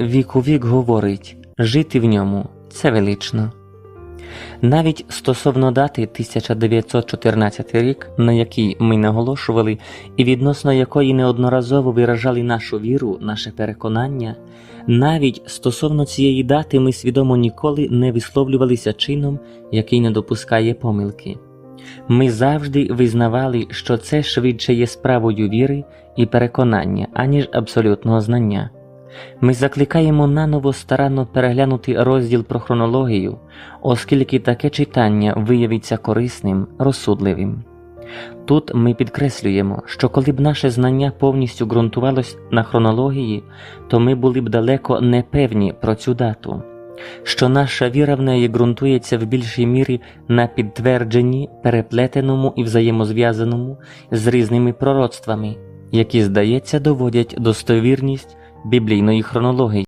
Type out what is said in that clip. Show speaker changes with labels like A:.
A: вік у вік говорить жити в ньому це велично. Навіть стосовно дати 1914 рік, на якій ми наголошували, і відносно якої неодноразово виражали нашу віру, наше переконання, навіть стосовно цієї дати ми свідомо ніколи не висловлювалися чином, який не допускає помилки. Ми завжди визнавали, що це швидше є справою віри і переконання, аніж абсолютного знання. Ми закликаємо наново старанно переглянути розділ про хронологію, оскільки таке читання виявиться корисним, розсудливим. Тут ми підкреслюємо, що коли б наше знання повністю ґрунтувалось на хронології, то ми були б далеко не певні про цю дату, що наша віра в неї ґрунтується в більшій мірі на підтвердженні, переплетеному і взаємозв'язаному з різними пророцтвами, які, здається, доводять достовірність біблійної хронології.